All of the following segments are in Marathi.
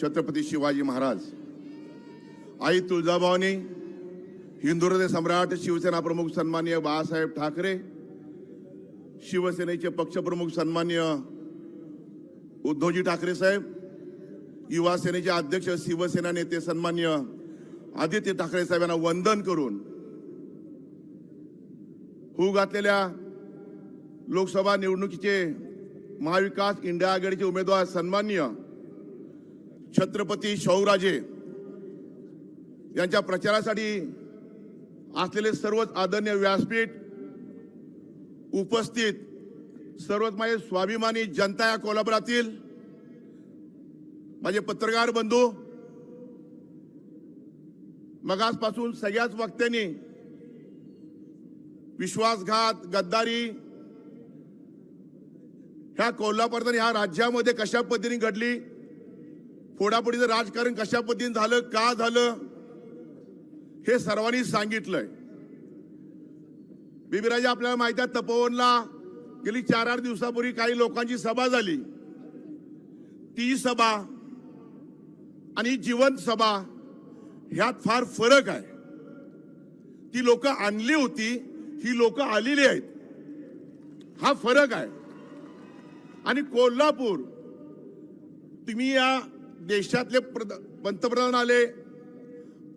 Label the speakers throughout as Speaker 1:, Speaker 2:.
Speaker 1: छत्रपती शिवाजी महाराज आई तुळजाभवानी हिंदुहृदय सम्राट शिवसेना प्रमुख सन्मान्य बाळासाहेब ठाकरे शिवसेनेचे पक्षप्रमुख सन्मान्य उद्धवजी ठाकरे साहेब युवा सेनेचे अध्यक्ष शिवसेना नेते सन्मान्य आदित्य ठाकरे साहेब यांना वंदन करून होऊ घातलेल्या लोकसभा निवडणुकीचे महाविकास इंडिया आघाडीचे उमेदवार सन्मान्य छत्रपती शाहूराजे यांच्या प्रचारासाठी असलेले सर्वच आदरणीय व्यासपीठ उपस्थित सर्वच माझे स्वाभिमानी जनता या कोल्हापुरातील माझे पत्रकार बंधू मगासपासून सगळ्याच वक्त्यांनी विश्वासघात गद्दारी ह्या कोल्हापूर ह्या राज्यामध्ये कशा पद्धतीने घडली फोडाफोडीचं राजकारण कशा पद्धतीने झालं का झालं हे सर्वांनी सांगितलंय. बिबिराजे आपल्याला माहिती आहे तपोवनला गेली चार आठ दिवसापूर्वी काही लोकांची सभा झाली. ती सभा आणि जीवन सभा ह्यात फार फरक आहे. ती लोक आणली होती ही लोक आलेली आहेत. हा फरक आहे. आणि कोल्हापूर तुम्ही या देशातले प्रध- पंतप्रधान आले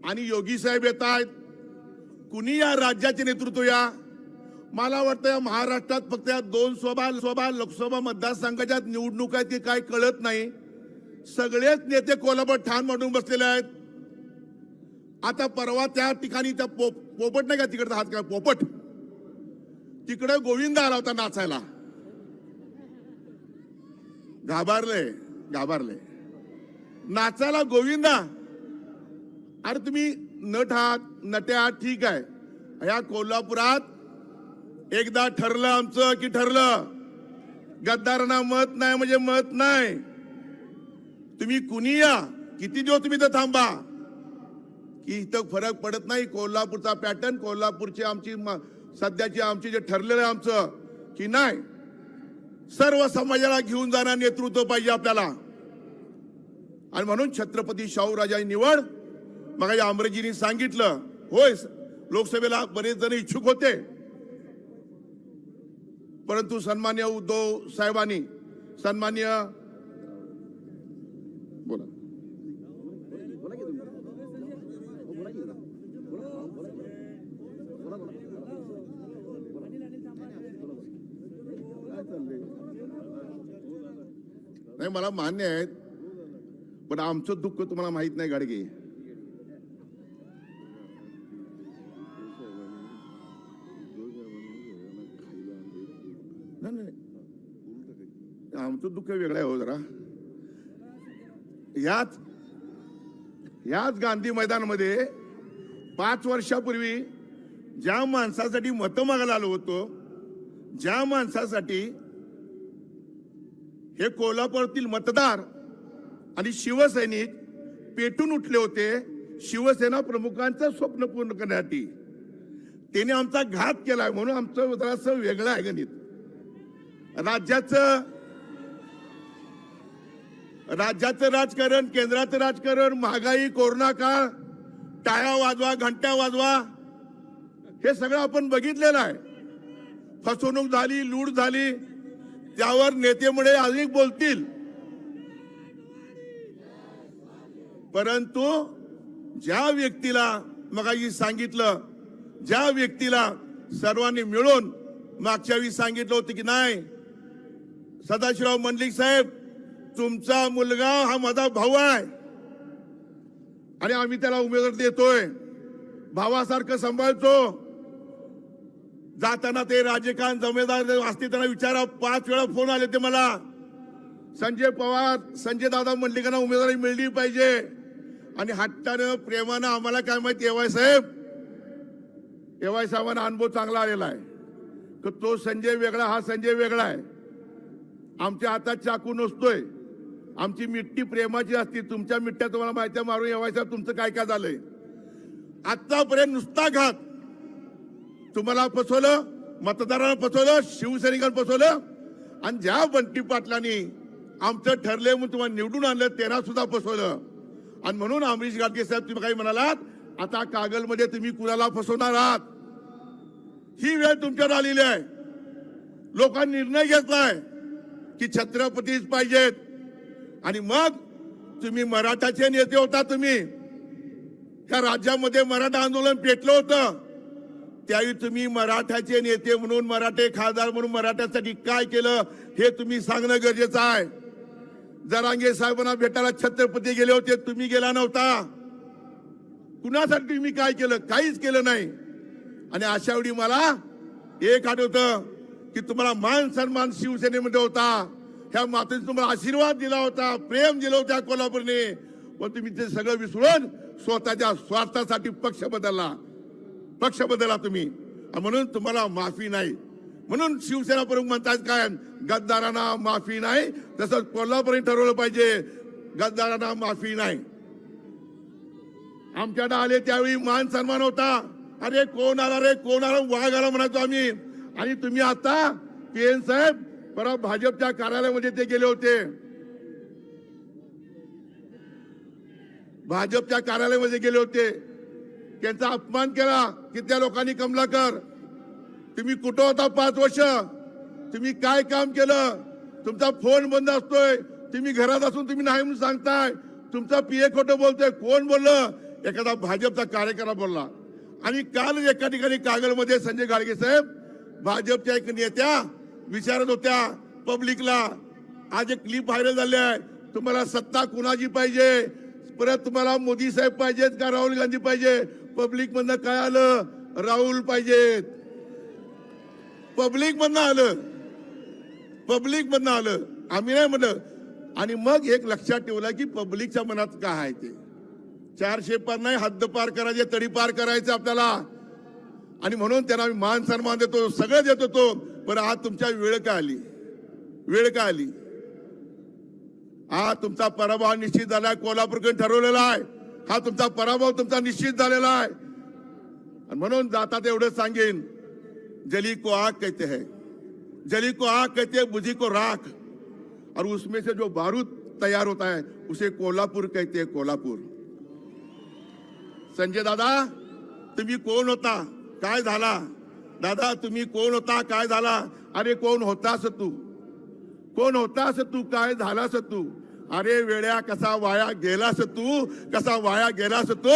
Speaker 1: आणि योगी साहेब येत आहेत. कुणी या राज्याचे नेतृत्व या? मला वाटतं या महाराष्ट्रात फक्त या दोन सभा सभा लोकसभा मतदारसंघाच्या निवडणुका आहेत की काय कळत नाही. सगळेच नेते कोल्हापूर ठाण मांडून बसलेले आहेत. आता परवा त्या ठिकाणी त्या पोप पोपट नाही का तिकडचा हात काय पोपट? तिकडे गोविंद आला होता नाचायला. घाबरले घाबरले. नाचायला गोविंदा. अरे तुम्ही नट आहात नट्या आहात ठीक आहे. या कोल्हापुरात एकदा ठरलं आमचं की ठरलं. गद्दारांना मत नाही म्हणजे मत नाही. तुम्ही कुणी या? किती दिवस तुम्ही तर थांबा? की इथं फरक पडत नाही कोल्हापूरचा पॅटर्न कोल्हापूरची आमची सध्याची आमची जे ठरलेलं आहे आमचं की नाही? सर्व समाजाला घेऊन जाणार नेतृत्व पाहिजे आपल्याला. आणि म्हणून छत्रपती शाहूराजांची निवड. मग या अमरेजींनी सांगितलं होय लोकसभेला बरेच जण इच्छुक होते. परंतु सन्मान्य उद्धव साहेबांनी सन्मान्य बोला. नाही मला मान्य आहे पण आमचं दुःख तुम्हाला माहीत नाही गाडगे. आमचं दुःख वेगळं आहे हो जरा. याच याच गांधी मैदानमध्ये पाच वर्षापूर्वी ज्या माणसासाठी मतं मागायला आलो होतो ज्या माणसासाठी हे कोल्हापूरातील मतदार आणि शिवसैनिक पेटून उठले होते शिवसेना प्रमुखांचं स्वप्न पूर्ण करण्यासाठी. त्याने आमचा घात केला म्हणून आमचं जरासं वेगळं आहे गणित. राज्याचं राज्याचं राजकारण केंद्राचं राजकारण महागाई कोरोना काळ टाळ्या वाजवा घंट्या वाजवा हे सगळं आपण बघितलेलं आहे. फसवणूक झाली लूट झाली त्यावर नेतेमुळे अधिक बोलतील. परंतु ज्या व्यक्तीला मग सांगितलं ज्या व्यक्तीला सर्वांनी मिळून मागच्या वेळी सांगितलं होतं की नाही सदाशिवराव मंडलिक साहेब तुमचा मुलगा हा माझा भाऊ आहे. आणि आम्ही त्याला उमेदवार देतोय. भावासारखं सांभाळतो. जाताना ते राजकारण जमेदार असते त्यांना विचारा. पाच वेळा फोन आले ते मला. संजय पवार संजय दादा मंडलिकांना उमेदवारी मिळली पाहिजे. आणि हट्टानं प्रेमानं आम्हाला काय माहिती एवाय साहेब? एवाय साहेबांना अनुभव चांगला आलेला आहे. तर तो संजय वेगळा हा संजय वेगळा आहे. आमच्या हातात चाकू नसतोय. आमची मिट्टी प्रेमाची असते. तुमच्या मिठ्या तुम्हाला माहिती मारून एवाय साहेब तुमचं काय काय झालंय? आतापर्यंत नुसता घात. तुम्हाला फसवलं मतदारांना फसवलं शिवसैनिकांना फसवलं आणि ज्या बंटी पाटलांनी आमचं ठरले म्हणून तुम्हाला निवडून आणलं त्यांना सुद्धा फसवलं. आणि म्हणून अमरीश गाडगे साहेब तुम्ही काही म्हणालात आता कागलमध्ये तुम्ही कुणाला फसवणार आहात? ही वेळ तुमच्यावर आलेली आहे. लोकांनी निर्णय घेतलाय की छत्रपतीच पाहिजेत. आणि मग तुम्ही मराठाचे नेते होता तुम्ही. ह्या राज्यामध्ये मराठा आंदोलन पेटलं होतं. त्यावेळी तुम्ही मराठाचे नेते म्हणून मराठे खासदार म्हणून मराठ्यासाठी काय केलं हे तुम्ही सांगणं गरजेचं आहे. जरांगे साहेबांना भेटायला छत्रपती गेले होते तुम्ही गेला नव्हता. कुणासाठी मी काय केलं? काहीच केलं नाही. आणि अशा वेळी मला एक आठवतं की तुम्हाला मान सन्मान शिवसेनेमध्ये होता. ह्या मातेने तुम्हाला आशीर्वाद दिला होता प्रेम दिलं होत्या कोल्हापूरने. पण तुम्ही ते सगळं विसरून स्वतःच्या स्वार्थासाठी पक्ष बदलला. पक्ष बदलला तुम्ही. म्हणून तुम्हाला माफी नाही. म्हणून शिवसेना प्रमुख म्हणतात काय गद्दारांना माफी नाही तसंच कोल्हापूरने ठरवलं पाहिजे गद्दारांना माफी नाही. आमच्याकडे आले त्यावेळी मान सन्मान होता. अरे कोण आला रे कोण आला? वाघ आला म्हणायचो आम्ही. आणि तुम्ही आता पी एन साहेब परत भाजपच्या कार्यालयामध्ये ते गेले होते. भाजपच्या कार्यालयामध्ये गेले होते. त्यांचा अपमान केला की त्या लोकांनी कमलाकर तुम्ही कुठं होता पाच वर्ष? तुम्ही काय काम केलं? तुमचा फोन बंद असतोय. तुम्ही घरात असून तुम्ही नाही म्हणून सांगताय. तुमचा पीए खोटं बोलतोय. कोण बोललं? एखादा भाजपचा कार्यकर्ता बोलला. आणि काल एका ठिकाणी कागलमध्ये संजय गाडगे साहेब भाजपच्या एक नेत्या विचारत होत्या पब्लिकला आज एक क्लिप व्हायरल झाली आहे. तुम्हाला सत्ता कुणाची पाहिजे? परत तुम्हाला मोदी साहेब पाहिजेत का राहुल गांधी पाहिजे? पब्लिक मधनं काय आलं? राहुल पाहिजेत. पब्लिक मधनं आलं. पब्लिक मधनं आलं. आम्ही नाही म्हणलं आणि मग एक लक्षात ठेवलं की पब्लिकच्या मनात काय आहे ते. चारशे पार नाही हद्द पार करायचे तडी पार करायचं आपल्याला. आणि म्हणून त्यांना आम्ही मान सन्मान देतो सगळं देत होतो पण आज तुमच्या वेळ का आली? वेळ का आली? हा तुमचा पराभव निश्चित झालाय कोल्हापूरकडे ठरवलेला आहे. हा तुमचा पराभव तुमचा निश्चित झालेला आहे. आणि म्हणून जातात एवढं सांगेन. जली को आग कहते हैं। जली को आग कहते हैं, बुझी को राख। और उसमें से जो बारूद तैयार होता है, उसे कोल्हापुर कहते हैं, कोल्हापुर। संजय दादा तुम्ही कोण होता? काय झाला? दादा तुम्ही कोण होता? काय झाला? अरे कोण होतास तू कोण होतास तू काय झालास तू अरे वेळ्या कसा वाया गेलास तू कसा वाया गेलास तू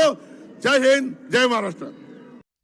Speaker 1: जय हिंद, जय महाराष्ट्र।